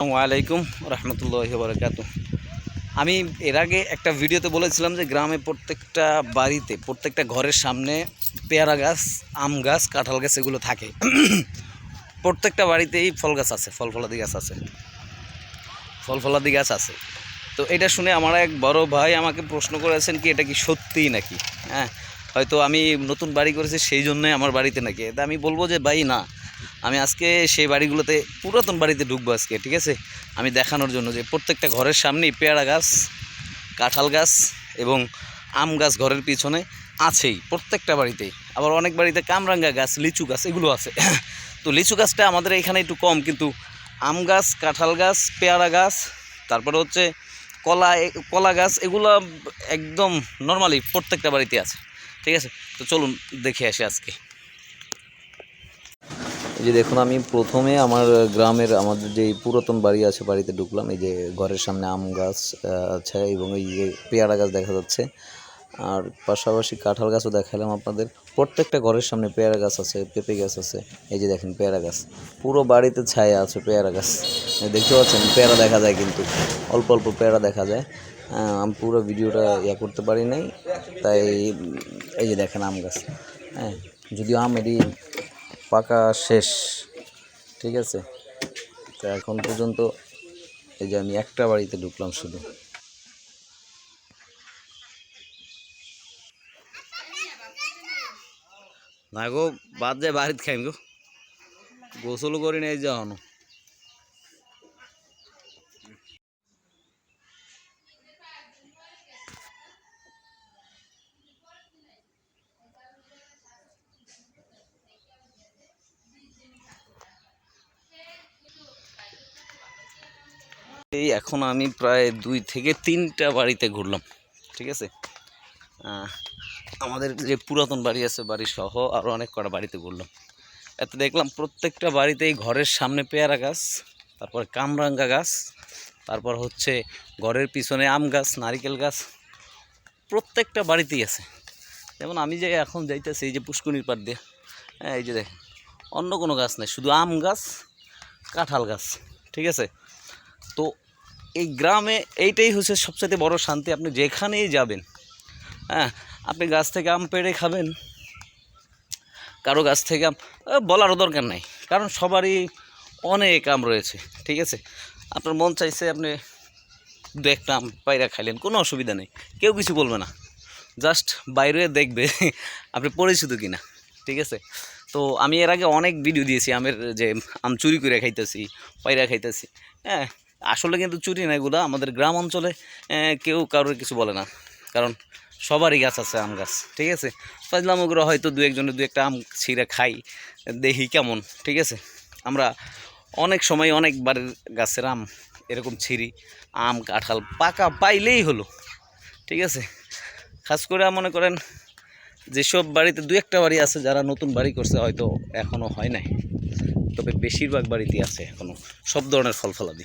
আলাইকুম রহমতুল্লাহ বরকাত আমি এর আগে একটা ভিডিওতে বলেছিলাম যে গ্রামে প্রত্যেকটা বাড়িতে, প্রত্যেকটা ঘরের সামনে পেয়ারা গাছ, আম গাছ, কাঁঠাল গাছ এগুলো থাকে। প্রত্যেকটা বাড়িতেই ফল গাছ আছে, ফল ফলাদি গাছ আছে। ফল ফলাদি গাছ আছে। তো এটা শুনে আমার এক বড় ভাই আমাকে প্রশ্ন করেছেন কি, এটা কি সত্যিই নাকি? হ্যাঁ হয়তো আমি নতুন বাড়ি করেছি, সেই জন্যই আমার বাড়িতে নাকি। তা আমি বলব যে ভাই না আমি আজকে সেই বাড়িগুলোতে, পুরাতন বাড়িতে ঢুকবো আজকে, ঠিক আছে? আমি দেখানোর জন্য যে প্রত্যেকটা ঘরের সামনেই পেয়ারা গাছ, কাঁঠাল গাছ এবং আম গাছ ঘরের পিছনে আছেই প্রত্যেকটা বাড়িতেই আবার অনেক বাড়িতে কামরাঙ্গা গাছ, লিচু গাছ এগুলো আছে। তো লিচু গাছটা আমাদের এখানে একটু কম, কিন্তু আম গাছ, কাঁঠাল গাছ, পেয়ারা গাছ, তারপরে হচ্ছে কলা কলা গাছ, এগুলো একদম নর্মালি প্রত্যেকটা বাড়িতে আছে, ঠিক আছে? তো চলুন দেখে আসি আজকে। এই যে দেখুন, আমি প্রথমে আমার গ্রামের আমাদের যে পুরাতন বাড়ি আছে, বাড়িতে ঢুকলাম। এই যে ঘরের সামনে আম গাছ আছে এবং এই যে পেয়ারা গাছ দেখা যাচ্ছে। আর পাশাপাশি কাঁঠাল গাছও দেখালাম আপনাদের। প্রত্যেকটা ঘরের সামনে পেয়ারা গাছ আছে, পেঁপে গাছ আছে। এই যে দেখেন, পেয়ারা গাছ। পুরো বাড়িতে ছায়া আছে পেয়ারা গাছ। দেখতে পাচ্ছেন, পেয়ারা দেখা যায় কিন্তু। অল্প অল্প পেয়ারা দেখা যায়। আমি পুরো ভিডিওটা ইয়া করতে পারি নাই। তাই, এই যে দেখেন আম গাছ। হ্যাঁ যদিও আম এটি পাকা শেষ। ঠিক আছে? তো এখন পর্যন্ত এই যে আমি একটা বাড়িতে ঢুকলাম শুধু। না গো, বাদ যায় বাড়িতে খাইম গো। গোসল করি না এই যাওয়ানো এই এখন আমি প্রায় দুই থেকে তিনটা বাড়িতে ঘুরলাম, ঠিক আছে? আমাদের যে পুরাতন বাড়ি আছে, বাড়ি সহ আরও অনেক কটা বাড়িতে ঘুরলাম। এতে দেখলাম প্রত্যেকটা বাড়িতেই ঘরের সামনে পেয়ারা গাছ, তারপর কামরাঙ্গা গাছ, তারপর হচ্ছে ঘরের পিছনে আম গাছ, নারিকেল গাছ, প্রত্যেকটা বাড়িতেই আছে। যেমন আমি যে এখন যাইতেছি এই যে পুষ্কনির পাড় দিয়ে হ্যাঁ এই যে দেখেন, অন্য কোনো গাছ নেই, শুধু আম গাছ, কাঁঠাল গাছ, ঠিক আছে? এই গ্রামে এইটাই হচ্ছে সবচেয়ে বড় শান্তি, আপনি যেখানেই যাবেন হ্যাঁ আপনি গাছ থেকে আম পেড়ে খাবেন, কারও গাছ থেকে আম বলারও দরকার নাই, কারণ সবারই অনেক আম রয়েছে, ঠিক আছে? আপনার মন চাইছে আপনি দু একটা আম পায়রা খাইলেন, কোনো অসুবিধা নেই, কেউ কিছু বলবে না, জাস্ট বাইরে দেখবে আপনি পরিচিত কিনা, ঠিক আছে? তো আমি এর আগে অনেক ভিডিও দিয়েছি, আমের যে আম চুরি করে খাইতেছি পায়রা খাইতেছি হ্যাঁ আসলে কিন্তু চুরি না এগুলো আমাদের গ্রাম অঞ্চলে কেউ কারোর কিছু বলে না। কারণ সবারই গাছ আছে আম গাছ, ঠিক আছে? ফাজলাম ওগুলো হয়তো দু একজনের দু একটা আম ছিঁড়ে খাই, দেখি কেমন, ঠিক আছে? আমরা অনেক সময় অনেক বাড়ির গাছের আম এরকম ছিঁড়ি, আম, কাঁঠাল পাকা পাইলেই হলো, ঠিক আছে? খাস করে মনে করেন যেসব বাড়িতে দু একটা বাড়ি আছে, যারা নতুন বাড়ি করছে, হয়তো এখনও হয় নাই। তবে বেশিরভাগ বাড়িতেই আছে এখনও সব ধরনের ফল ফলাদি